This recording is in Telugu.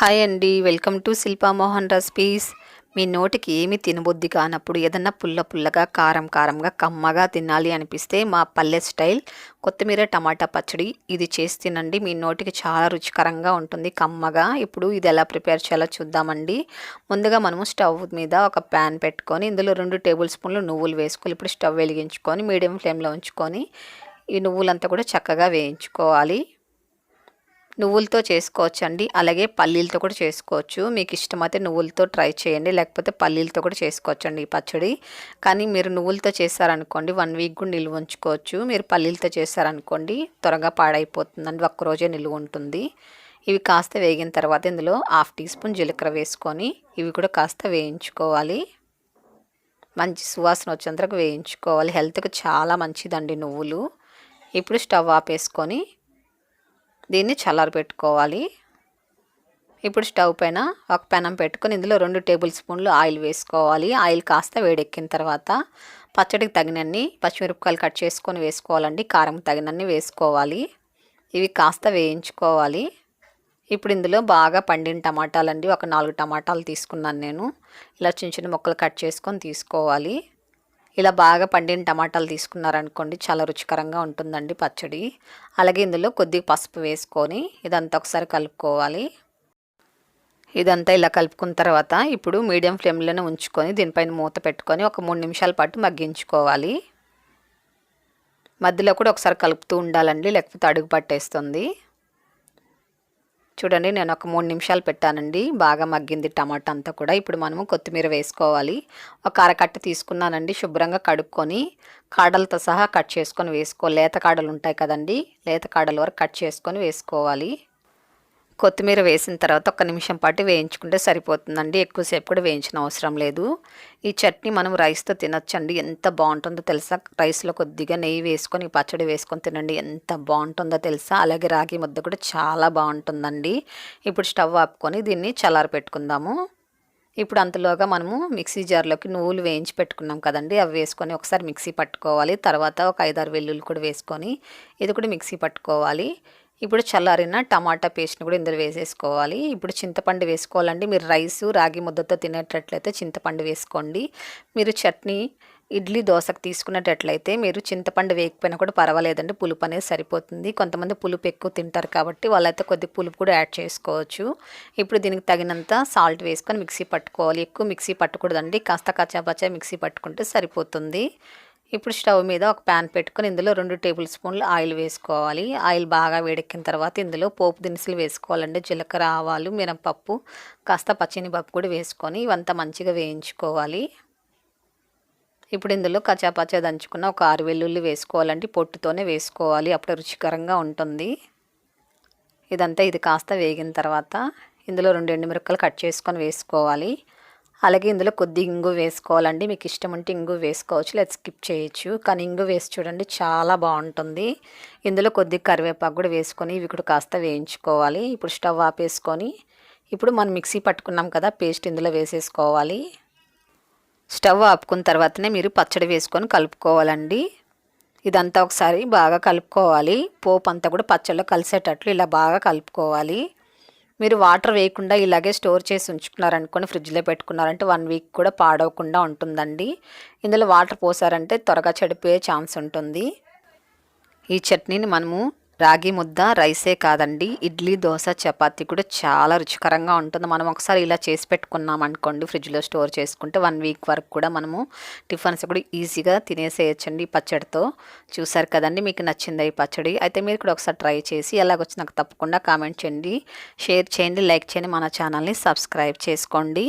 హాయ్ అండి. Welcome to Shilpa Mohan recipes. మీ నోటికి ఏమి తినబుద్ధి కానప్పుడు ఏదన్నా పుల్ల పుల్లగా కారం కారంగా కమ్మగా తినాలి అనిపిస్తే మా పల్లె స్టైల్ కొత్తిమీర టమాటా పచ్చడి ఇది చేసి తినండి. మీ నోటికి చాలా రుచికరంగా ఉంటుంది. కమ్మగా ఇప్పుడు ఇది ఎలా ప్రిపేర్ చేయాలో చూద్దామండి. ముందుగా మనము స్టవ్ మీద ఒక ప్యాన్ పెట్టుకొని ఇందులో రెండు టేబుల్ స్పూన్లు నువ్వులు వేసుకోవాలి ఇప్పుడు స్టవ్ వెలిగించుకొని మీడియం ఫ్లేమ్లో ఉంచుకొని ఈ నువ్వులంతా కూడా చక్కగా వేయించుకోవాలి. నువ్వులతో చేసుకోవచ్చు అండి అలాగే పల్లీలతో కూడా చేసుకోవచ్చు. మీకు ఇష్టమైతే నువ్వులతో ట్రై చేయండి. లేకపోతే పల్లీలతో కూడా చేసుకోవచ్చు అండి ఈ పచ్చడి. కానీ మీరు నువ్వులతో చేశారనుకోండి వన్ వీక్ కూడా నిల్వ ఉంచుకోవచ్చు. మీరు పల్లీలతో చేశారనుకోండి త్వరగా పాడైపోతుందండి. ఒక్కరోజే నిల్వ ఉంటుంది. ఇవి కాస్త వేగిన తర్వాత ఇందులో హాఫ్ టీ స్పూన్ జీలకర్ర వేసుకొని ఇవి కూడా కాస్త వేయించుకోవాలి. మంచి సువాసన వచ్చేంతరకు వేయించుకోవాలి. హెల్త్కి చాలా మంచిదండి నువ్వులు. ఇప్పుడు స్టవ్ ఆపేసుకొని దీన్ని చల్లారి పెట్టుకోవాలి. ఇప్పుడు స్టవ్ పైన ఒక పెనం పెట్టుకొని ఇందులో రెండు టేబుల్ స్పూన్లు ఆయిల్ వేసుకోవాలి. ఆయిల్ కాస్త వేడెక్కిన తర్వాత పచ్చడికి తగినన్ని పచ్చిమిరపకాయలు కట్ చేసుకొని వేసుకోవాలండి. కారం తగినన్ని వేసుకోవాలి. ఇవి కాస్త వేయించుకోవాలి. ఇప్పుడు ఇందులో బాగా పండిన టమాటాలండి. ఒక నాలుగు టమాటాలు తీసుకున్నాను నేను. ఇలా చిన్న చిన్న ముక్కలు కట్ చేసుకొని తీసుకోవాలి. ఇలా బాగా పండిన టమాటాలు తీసుకున్నారనుకోండి చాలా రుచికరంగా ఉంటుందండి పచ్చడి. అలాగే ఇందులో కొద్దిగా పసుపు వేసుకొని ఇదంతా ఒకసారి కలుపుకోవాలి. ఇదంతా ఇలా కలుపుకున్న తర్వాత ఇప్పుడు మీడియం ఫ్లేమ్లోనే ఉంచుకొని దీనిపైన మూత పెట్టుకొని ఒక మూడు నిమిషాల పాటు మగ్గించుకోవాలి. మధ్యలో కూడా ఒకసారి కలుపుతూ ఉండాలండి లేకపోతే అడుగు పట్టేస్తుంది. చూడండి నేను ఒక మూడు నిమిషాలు పెట్టానండి. బాగా మగ్గింది టమాటా అంతా కూడా. ఇప్పుడు మనము కొత్తిమీర వేసుకోవాలి. ఒక అరకట్ట తీసుకున్నానండి శుభ్రంగా కడుక్కొని కాడలతో సహా కట్ చేసుకొని వేసుకో లేత కాడలు ఉంటాయి కదండి లేత కాడల వరకు కట్ చేసుకొని వేసుకోవాలి. కొత్తిమీర వేసిన తర్వాత ఒక నిమిషం పాటు వేయించుకుంటే సరిపోతుందండి. ఎక్కువసేపు కూడా వేయించిన అవసరం లేదు. ఈ చట్నీ మనం రైస్తో తినొచ్చండి. ఎంత బాగుంటుందో తెలుసా? రైస్లో కొద్దిగా నెయ్యి వేసుకొని పచ్చడి వేసుకొని తినండి. ఎంత బాగుంటుందో తెలుసా? అలాగే రాగి ముద్ద కూడా చాలా బాగుంటుందండి. ఇప్పుడు స్టవ్ ఆపుకొని దీన్ని చల్లారి పెట్టుకుందాము. ఇప్పుడు అంతలోగా మనము మిక్సీ జార్లోకి నువ్వులు వేయించి పెట్టుకున్నాం కదండి. అవి వేసుకొని ఒకసారి మిక్సీ పట్టుకోవాలి. తర్వాత ఒక ఐదారు వెల్లుల్లి కూడా వేసుకొని ఇది కూడా మిక్సీ పట్టుకోవాలి. ఇప్పుడు చల్లారిన టమాటా పేస్ట్ని కూడా ఇందులో వేసేసుకోవాలి. ఇప్పుడు చింతపండు వేసుకోవాలండి. మీరు రైసు రాగి ముద్దతో తినేటట్లయితే చింతపండు వేసుకోండి. మీరు చట్నీ ఇడ్లీ దోశకు తీసుకునేటట్లయితే మీరు చింతపండు వేయకపోయినా కూడా పర్వాలేదండి. పులుపు అనేది సరిపోతుంది. కొంతమంది పులుపు ఎక్కువ తింటారు కాబట్టి వాళ్ళైతే కొద్ది పులుపు కూడా యాడ్ చేసుకోవచ్చు. ఇప్పుడు దీనికి తగినంత సాల్ట్ వేసుకొని మిక్సీ పట్టుకోవాలి. ఎక్కువ మిక్సీ పట్టకూడదండి. కాస్త కచ్చాపచ్చా మిక్సీ పట్టుకుంటే సరిపోతుంది. ఇప్పుడు స్టవ్ మీద ఒక ప్యాన్ పెట్టుకొని ఇందులో రెండు టేబుల్ స్పూన్లు ఆయిల్ వేసుకోవాలి. ఆయిల్ బాగా వేడెక్కిన తర్వాత ఇందులో పోపు దినుసులు వేసుకోవాలండి. జీలకర్ర ఆవాలు మినపప్పు కాస్త పచ్చినిపప్పు కూడా వేసుకొని ఇవంతా మంచిగా వేయించుకోవాలి. ఇప్పుడు ఇందులో కచాపచా దంచుకున్న ఒక ఆరు వెల్లుల్లి వేసుకోవాలంటే పొట్టుతోనే వేసుకోవాలి. అప్పుడు రుచికరంగా ఉంటుంది. ఇదంతా ఇది కాస్త వేగిన తర్వాత ఇందులో రెండు ఎండుమిరపకాయలు కట్ చేసుకొని వేసుకోవాలి. అలాగే ఇందులో కొద్ది ఇంగు వేసుకోవాలండి. మీకు ఇష్టం ఉంటే ఇంగు వేసుకోవచ్చు లేదా స్కిప్ చేయొచ్చు. కానీ ఇంగు వేసి చూడండి చాలా బాగుంటుంది. ఇందులో కొద్ది కరివేపాకు కూడా వేసుకొని ఇవి కూడా కాస్త వేయించుకోవాలి. ఇప్పుడు స్టవ్ ఆపేసుకొని ఇప్పుడు మనం మిక్సీ పట్టుకున్నాం కదా పేస్ట్ ఇందులో వేసేసుకోవాలి. స్టవ్ ఆపుకున్న తర్వాతనే మీరు పచ్చడి వేసుకొని కలుపుకోవాలండి. ఇదంతా ఒకసారి బాగా కలుపుకోవాలి. పోపు అంతా కూడా పచ్చళ్ళు కలిసేటట్లు ఇలా బాగా కలుపుకోవాలి. మీరు వాటర్ వేయకుండా ఇలాగే స్టోర్ చేసి ఉంచుకున్నారనుకోని ఫ్రిడ్జ్లో పెట్టుకున్నారంటే వన్ వీక్ కూడా పాడవకుండా ఉంటుందండి. ఇందులో వాటర్ పోసారంటే త్వరగా చెడిపోయే ఛాన్స్ ఉంటుంది. ఈ చట్నీని మనము రాగి ముద్ద రైసే కాదండి. ఇడ్లీ దోశ చపాతీ కూడా చాలా రుచికరంగా ఉంటుంది. మనం ఒకసారి ఇలా చేసి పెట్టుకున్నాం అనుకోండి ఫ్రిడ్జ్లో స్టోర్ చేసుకుంటే వన్ వీక్ వరకు కూడా మనము టిఫిన్స్ కూడా ఈజీగా తినేసేయచ్చండి ఈ పచ్చడితో. చూసారు కదండి మీకు నచ్చింది ఈ పచ్చడి? అయితే మీరు కూడా ఒకసారి ట్రై చేసి ఎలాగొచ్చి నాకు తప్పకుండా కామెంట్ చేయండి. షేర్ చేయండి లైక్ చేయండి మన ఛానల్ని సబ్స్క్రైబ్ చేసుకోండి.